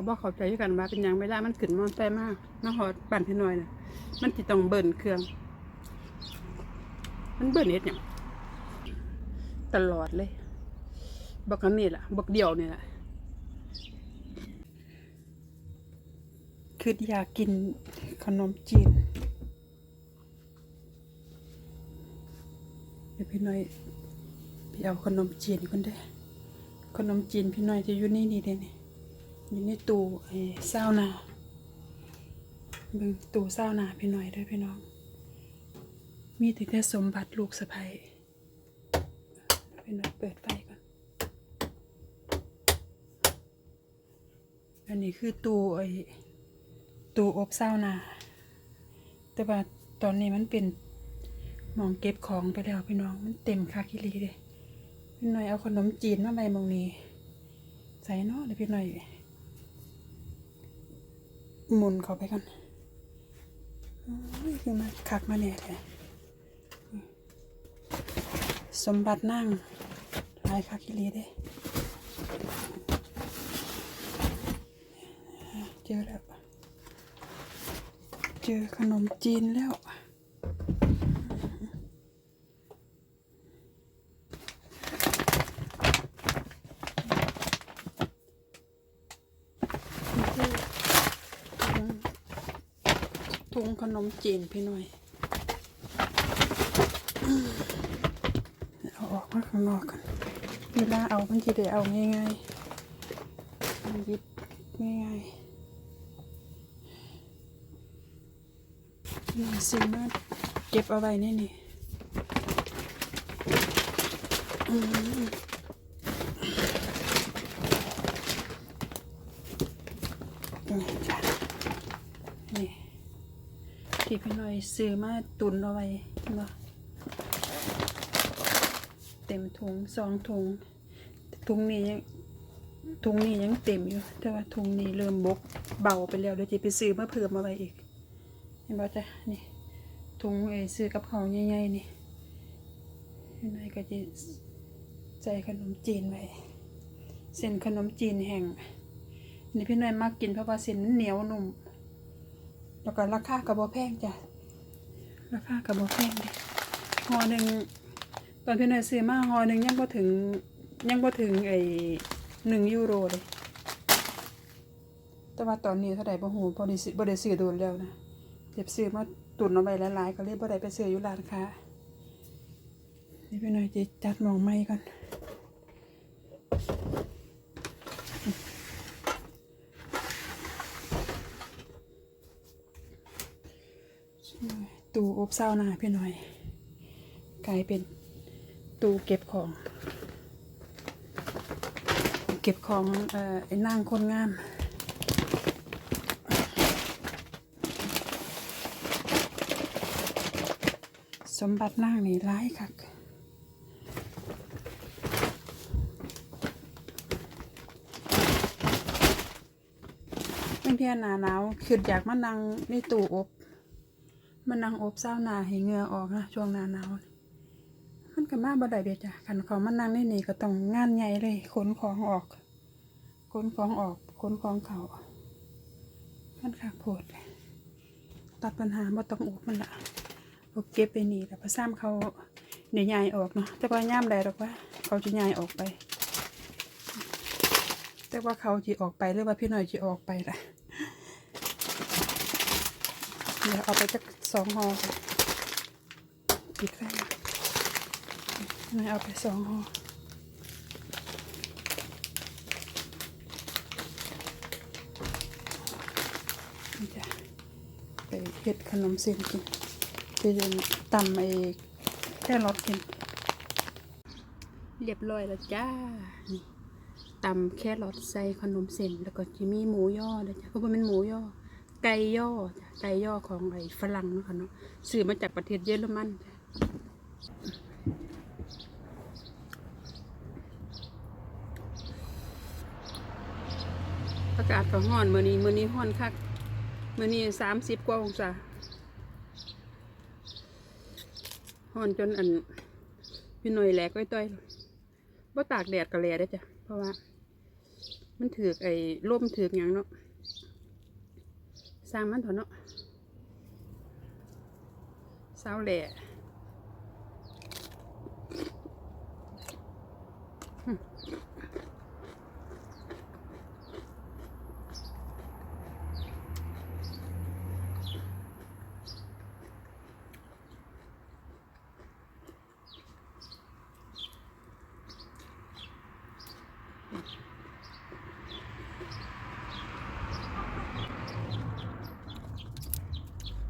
ก็บอกเข้าใจกันว่าเป็นยังเวลามันขึ้นมอไซมากมาหอดปั่นพี่น้อยนะมันสิต้องเบิ่นเครื่อง มันเบิ่นเฮ็ดหยังตลอดเลยบักอันนี้ล่ะบักเดียวนี่ล่ะคืออยากกินขนมจีนเดี๋ยวพี่น้อยไปเอาขนมจีนคนเด้ขนมจีนพี่น้อยจะอยู่นี่นี่เด้นี่ อยู่ในตู้ไอ้ซานาเบิ่งตู้ซานาพี่น้อยด้อพี่น้อง มีแต่แต่สมบัติลูกสะใภ้พี่น้อยเปิดไฟก่อน อันนี้คือตู้ไอ้ตู้อบซานา แต่ว่าตอนนี้มันเป็นมองเก็บของไปแล้วพี่น้องมันเต็มคาคิรีเลยพี่หน่อยเอาขนมจีนมาใบมองนี้ใส่นาะเดี๋ยพี่หน่อย หมุนเข้าไปกันอ้ยคือมาคักมาเนี่ยเลยสมบัตินั่งลายคาคิลีเด้เจอแล้ว เจอขนมจีนแล้ว นี่คือถุงถุงข นมจีนพี่หน่อยอืมเอาออกมาข้างนอกกันเวลาเอามันจะได้เอาง่ายๆหยิบง่ายๆนี่สิ่งมาเก็บเอาไว้นี่นี่อืมนี่จ้ะนี่ที่พี่หน่ อยซื้อมาตุนเอาไว้เนาะเต็มถุงสองถุงถุงนี้ยังถุงนี้ยังเต็มอยู่ แต่ว่าถุงนี้เริ่มบกเบาไปแล้วเดี๋ยวจะไปซื้อมาเพิ่มมาไว้อีกเห็นบ่จ้ะนี่ถุงไอ้ซื้อกับของใหญ่ๆนี่พี่หน่อยก็จะใส่ขนมจีนไว้เส้นขนมจีนแห้งนี่พี่น้อยมักกินเพราะว่าเส้นมันเหนียวนุ่มแล้วก็ราคากับ่แพงจ้ะ ราคากับ่แพงเลยหอหนึ่งตอนพี่น้อยซื้อมาหอหนึ่งยังบ่ถึงยังบ่ถึงไอ้หนึ่งยูโรเลย แต่ว่าตอนนี้เท่าไหร่บ่ฮู้บ่ได้ซื้อบ่ได้ซื้อโดนแล้วนะเก็บซื้อมาตุนเอาไว้หลายๆก็เลยบ่ได้ไปซื้ออยู่ร้านค้านี่พี่น้อยจะจัดมองไม้ก่อน ตู้อบเศร้าหนาพี่หน่อย กลายเป็นตู้เก็บของ เก็บของเอ่อไอ้นางคนงามสมบัตินางนี่ร้ายคักเพื่อนเพื่นหนาหนาวคืออยากมานั่งในตู้อบ มันนั่งอบเศร้าหนาให้เหงื่อออกนะช่วงหน้าหนาวมันก็มาบ่ได้เดียจ้ะขันของมันนั่งในนี่ก็ต้องงานใหญ่เลยขนของออกขนของออกขนของเขามันขากโพดตัดปัญหาบ่ต้องอบมันละเอาเก็บไปนี่แต่พอซ้ำเขาเดี๋ยวใหญ่ออกเนาะแต่ว่าย่ามใดหรอกว่า เขาจะใหญ่ออกไป แต่ว่าเขาจะออกไปหรือว่าพี่หน่อยจะออกไปล่ะเดี๋ยวเอาไปจัก สองห่อค่ะปิดไฟไม่เอาไปสองห่อจะไปเฮ็ดขนมเส้นกินไปตำไอ้แค่รอทกิน เรียบร้อยแล้วจ้า นี่ตำแค่รอทใส่ขนมเส้นแล้วก็จะมีหมูย่อเลยจ้ะเพราะมันหมูย่อ ไก่ย่อไก่ย่อของไอ้ฝรั่งเนาะค่ะเนาะซื้อมาจากประเทศเยอรมันอากาศก็ร้อนมื้อนี้มื้อนี้ร้อนคักมื้อนี้สามสิบกว่าองศาร้อนจนอันพี่หน่อยแหลกไว้ต้อยเลยบ่ตากแดดก็แลได้จ้ะเพราะว่า มันถือกไอ้ร่มถือกหยังเนาะ สร้างมันเถอะเนาะเศร้าแหล่อืม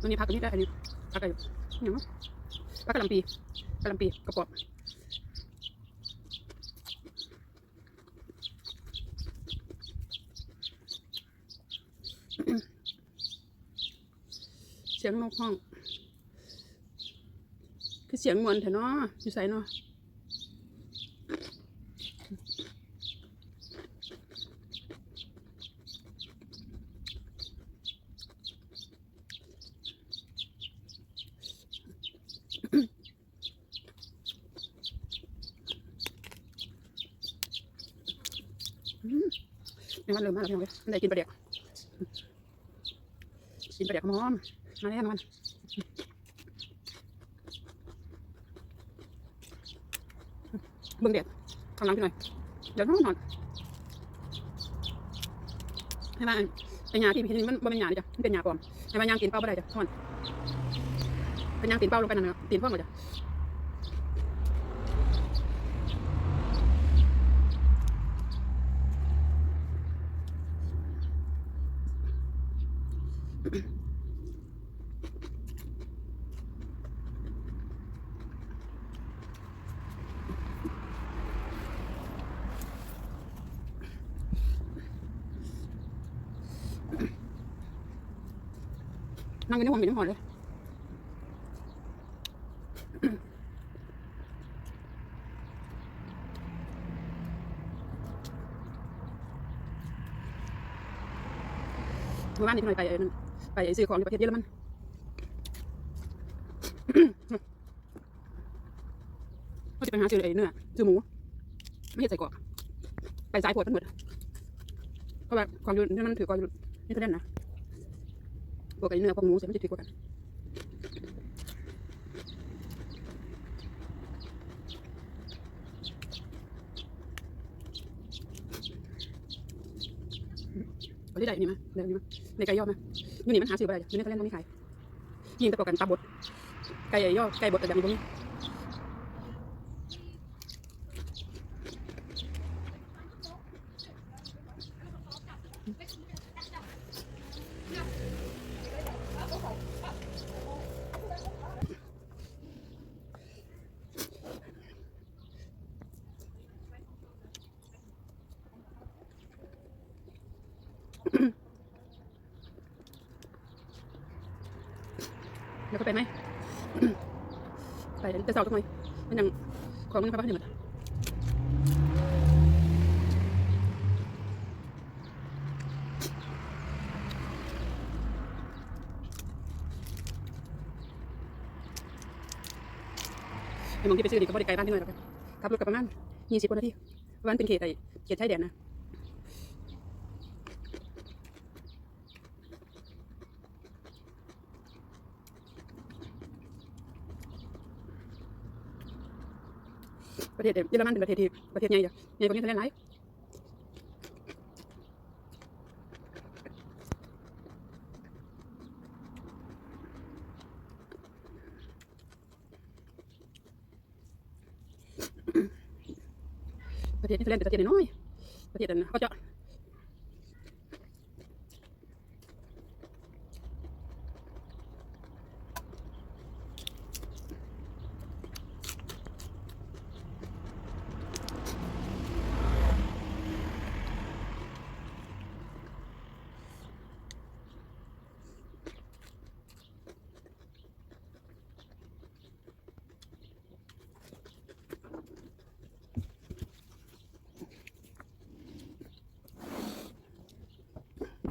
ตรงนี้พักตรงนี้ได้อันนี้พักอะไรหยังเนาะพักกะหล่ำปีกะหล่ำปีกระป๋องเสียงนกห้อง คือเสียงมวนเถอะเนาะอยู่ใส่เนาะไม่ว่าเริ่มมาแล้วพี่น้องเว้ยได้กินปลาเดียกกินปลาเดียกหอมมาแล้วมันเบิ่งเด็ดข้างหลังพี่หน่อยเดี๋ยวนอนนอนให้มาไอ้ยาที่พี่นี่มันบ่เป็นยานี่จ้ะมันเป็นยาปลอมให้มายางตีนเป้าบ่ได้จ้ะทอนเป็นยางตีนเป้าลงไปนั่นนะตีนพ่อหมดจ้ะ นั่งอยู่ในห้องมีน้ำหอมเลยเมื่อวานนี้พี่หน่อยไปไอ้นั่น ไปซื้อของที่ประเทศเยอรมันเขาจะไปหาซื้อไอ้เนื้อซื้อหมู ไม่เห็นใส่กรอกไปสายปวดมันหมดเพราะว่าความยู่นี่มันถือกอกอยู่นี่เท่านั้นนะพวกไอ้เนื้อพวกหมูเสียไมันจะถือกว่ากันเอาที่ใดนี่มั้ยเดี๋ยวนี่มั้ยในไก่ย่อมั้ย ยูนี่มันหาซื้อบ่ได้จ้ะอยู่ในทะเลตรงนี้ขายยิงตะกอกันตาบดไก่ย่อไก่บดแต่แบบนี้งนี้แล้วก็ไปไหม ไป แต่เสาร์ทำไมมันยังของมันเข้าไปให้หมดไอ้มองที่ไปซื้อนี่ก็บริไกลบ้านที่หน่อยหรอกครับขับรถกลับประมาณยี่สิบกว่านาทีวันเป็นเขตไอ้เขตชายแดนนะ ประเทศเยอรมันเป็นประเทศที่ประเทศใหญ่จ้ะใหญ่กว่านี้ทะเลหลายประเทศนี้ทะเลเป็นประเทศน้อยประเทศนั้นเขาจะ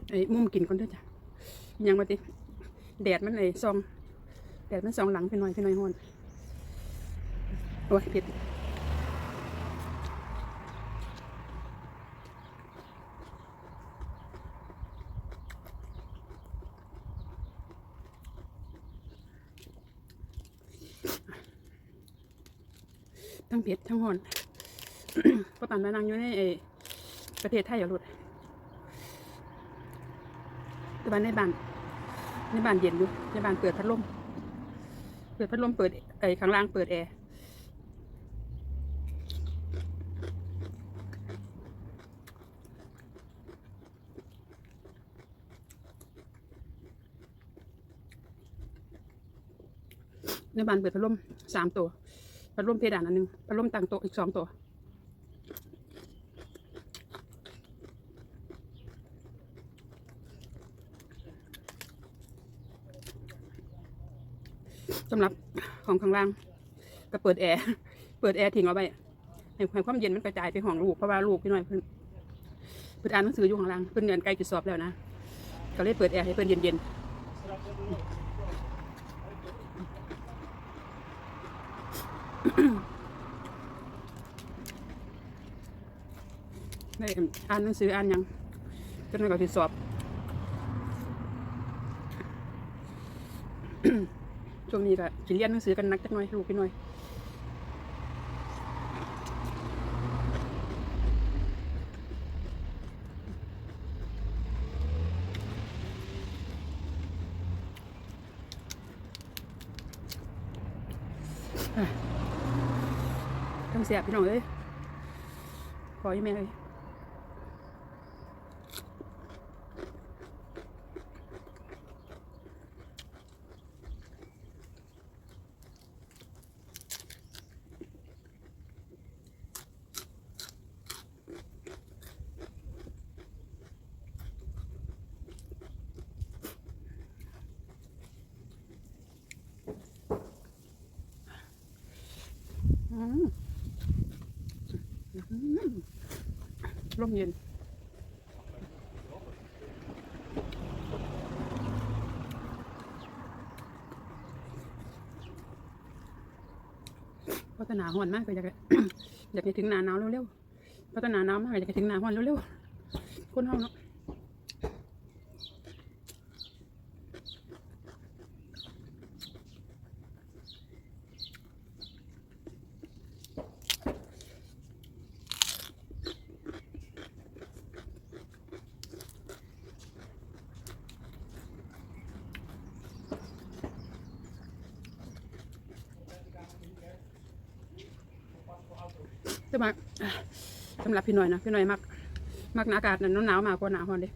ไอ้มุมกินก่อนด้วยจ้ะยังมาติแดดมันไอ้ซอง แดดมันซองหลังเป็นหน่อยเป็นหน่อยฮอนโอ้ยเผิดทั้งเผ็ดทั้งหอนก็ตันนั้นนางอยู่ในประเทศไทยอย่าหลุด แต่บ้านในบ้านในบ้านเย็นอยู่ในบ้านเปิดพัดลม เปิดพัดลมเปิดไอ้ข้างล่างเปิดแอร์ในบ้านเปิดพัดลมสามตัวพัดลมเพดานอันหนึ่งพัดลมตั้งโต๊ะอีกสองตัว สำหรับของข้างล่างก็เปิดแอร์ เปิดแอร์ทิ้งเอาไว้ให้ความเย็นมันกระจายไปห้องลูกเพราะว่าลูกพี่น้อยเพิ่นเพิ่นอ่านหนังสืออยู่ข้างล่างเพิ่นเรียนใกล้จะสอบแล้วนะก็เลยเปิดแอร์ให้เพิ่นเย็นๆได้อ่านหนังสืออ่านยังจนกว่าจะสอบ ช่วงนี้ก็สิเรียนหนังสือกันนักจักหน่อยลูกพี่หน่อยทั้งเสียพี่น้องเอ้ยขอยี่แม่เอ้ย อืมอืมร่มเย็นพัฒนาหอนมากก็อยากอยากให้ถึงหนาหนาวเร็วๆพัฒนาหนาวมากอยากให้ถึงหนาหอนเร็วๆคนเฮาเนาะะมาสำหรับพี่หน่อยนะพี่หน่อยมักมักอากาศนั้นหนาวมากกว่าหนาวหอนเด้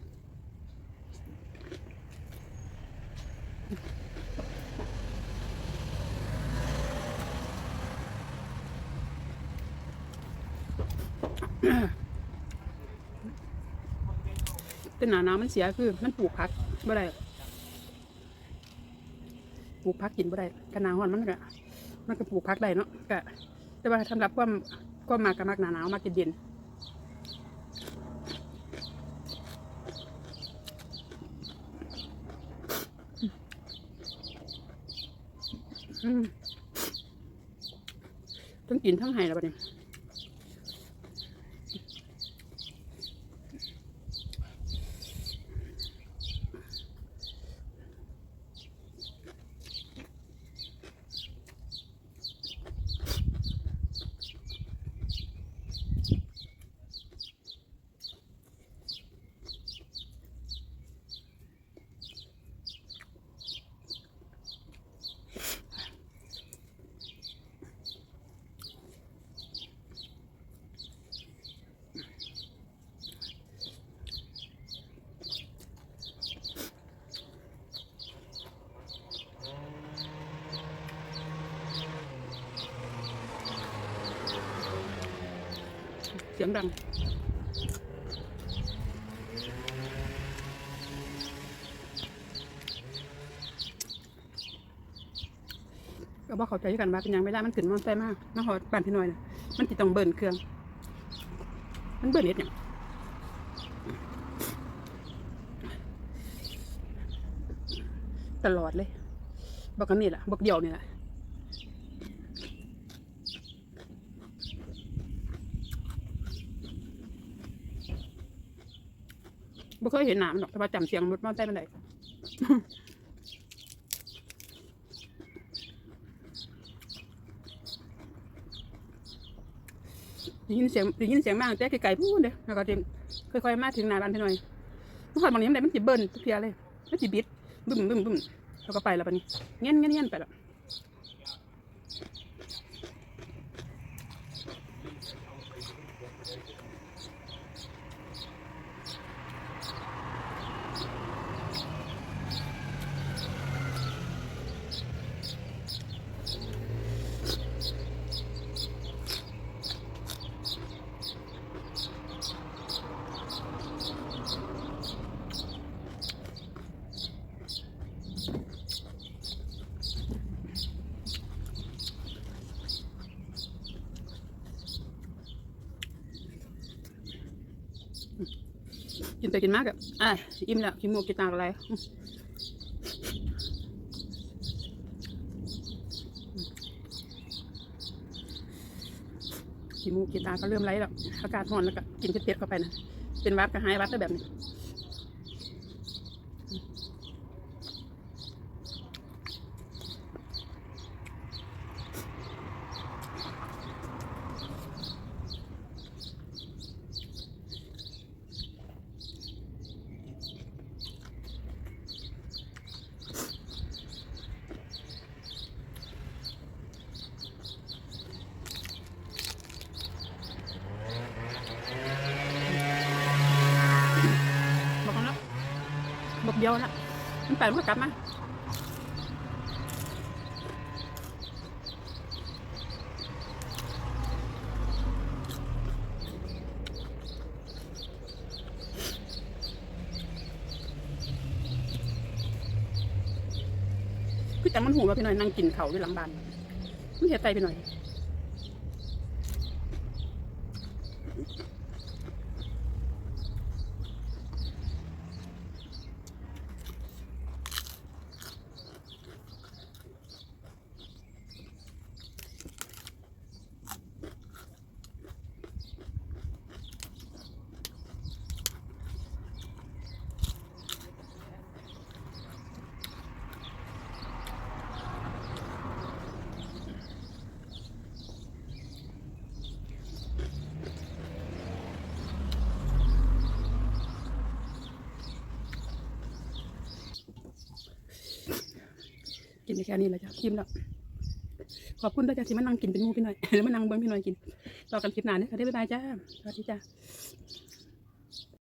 แต่หนาหนาวมันเสียคือ มันปลูกผักบ่ได้ปลูกผักกินบ่ได้กันหนาวหอนมันก็มันก็ปลูกผักได้เนาะก็แต่ว่าสำหรับความ ก็มากกับมากหนาหนาวมากเย็นๆอืมต้องกินทั้งไห้แล้วบัดนี้เสียงดัง ก็บอกเขาใจกันว่าเป็นยังไม่ได้มันขึ้นมันใส่มากมาหอดปั่นพี่หน่อยนะมันติดต้องเบิร์นเครื่อง มันเบิร์นเน็ดเนี่ยตลอดเลยบอกกันนี่แหละบอกเดียวนี่แหละ บ่เคยเห็นหนามนหรอกแต่ว่าจำเสียงรถมอเตอร์ไซค์มันได้ ได้ยินเสียงได้ยินเสียงมากแต่ไกลๆพูดเด้อแล้วก็จะค่อยๆมาถึงหน้าบ้านพี่หน่อยเมื่อก่อนบางนี้มันได้มันจิเบิ้ลทุกเทียเลยมันจิบิดบึ้มบึ้มบึ้มแล้วก็ไปแล้วปะนี้เงี้ยนเงี้ยนเงี้ยนไปแล้ว ไปกินมากอะอะอิ่มแล้วกินหมูกินตากอะไรกินมูกินตาก็เริ่มไร้แล้วอากาศร้อนแล้วก็กินเผ็ดๆเข้าไปนะเป็นวัดก็หายวัดได้แบบนี้ บอกกันแล้วบอก เดียวละมันไปมันกลับมาพี่แต่มันหูว่าพี่หน่อยนั่งกินเขาวอยู่หลังบ้านมันเห็ดใจพี่หน่อย กินได้แค่นี้แหละจ้ะชิมแล้วขอบคุณด้วยจ้ะที่มานั่งกินเป็นมูพี่หน่อยแล้วมานั่งเบิ้งพี่หน่อยกินต่อกันคลิปหน้าเนี่ยค่ะได้บ๊ายบายจ้าสวัสดีจ้า